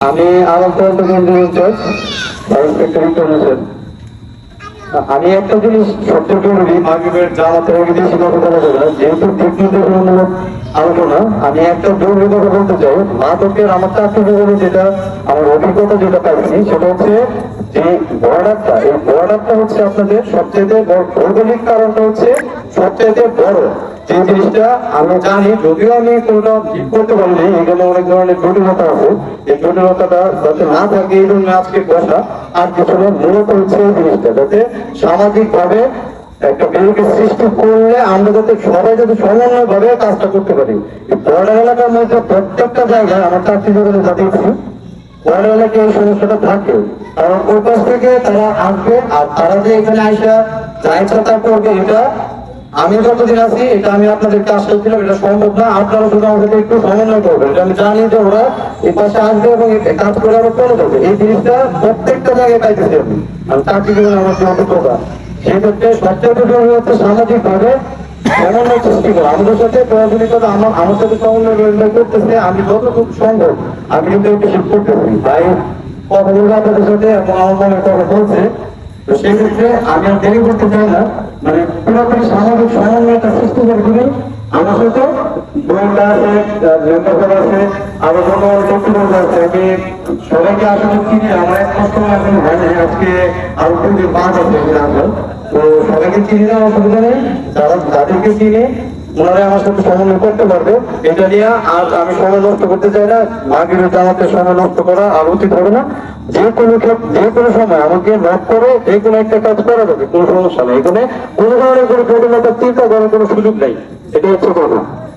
আমি আমার তদন্ত ইনচার্জ হোসেন আমি একটা জিনিস মাগরিবের কথা বলা যেহেতু আলোচনা আমি একটা জরুরি কথা বলতে চাই। মাদকের আমার চাকরি জীবনে যেটা আমার অভিজ্ঞতা যেটা পাইছি সেটা হচ্ছে যে বর্ডারটা এই বর্ডারটা হচ্ছে আপনাদের সবচেয়ে ভৌগোলিক কারণটা হচ্ছে সবচেয়ে বড়। যে এই সৃষ্টি করলে আমরা যাতে সবাই যাতে সমন্বয় ভাবে কাজটা করতে পারি। বর্ডার এলাকার মধ্যে প্রত্যেকটা জায়গায় আমার চাকরি জীবনে যাতে বর্ডার এলাকায় এই সমস্যাটা থাকে। কারণ ওই পাশ থেকে তারা আসবে, আর তারা যে এখানে আইসা যা করবে, এটা আমি যতদিন আছি, এটা আমি আপনাদের কাজ করছিলাম, এটা সম্ভব না। আপনারা শুধু আমাদের একটু সমন্বয় করবেন আমি জানি যে ওরা এই পাশে আসবে এবং কাজ করে আবার চলে যাবে এই জিনিসটা প্রত্যেকটা জায়গায় পাইতেছি আমি। আমি চাকরি জীবনে আমার অভিজ্ঞতা। সেক্ষেত্রে সবচেয়ে জরুরি হচ্ছে সামাজিক ভাবে সমন্বয় সৃষ্টি করা। আমাদের সাথে প্রয়োজনীয়তা, আমার আমার সাথে সমন্বয় রোজগার করতেছে, আমি যতটুকু সম্ভব, আমি কিন্তু একটু শিখ করতেছি। তাই কথা বলব আপনাদের সাথে এবং আমার মনে কথা বলছে। তো সেক্ষেত্রে আমি আর দেরি করতে চাই না। মানে পুরোপুরি সামাজিক সমন্বয়টা সৃষ্টি করে দিবি আমার হয়তো গোয়েন্দা আছে লেন্ডার আছে আরও কোনো ব্যক্তিবর্গ আছে। আমি সবাইকে আসলে চিনি না, আমার এক কষ্ট এখন হয় আজকে আরও দুদিন পাঁচ আছে তো সবাইকে চিনি না অসুবিধা নেই। যারা তাদেরকে চিনি ওনারা আমার সাথে সমন্বয় করতে পারবে। এটা নিয়ে আর আমি সময় নষ্ট করতে চাই না। আগের জামাতে সময় নষ্ট করা আর উচিত হবে না। যে কোনো যে কোনো সময় আমাকে নক করে, যে কোনো একটা কাজ করা যাবে, কোনো সমস্যা নেই। এখানে কোনো ধরনের কোনো জটিলতার চিন্তা করার কোনো সুযোগ নেই। এটা হচ্ছে কথা।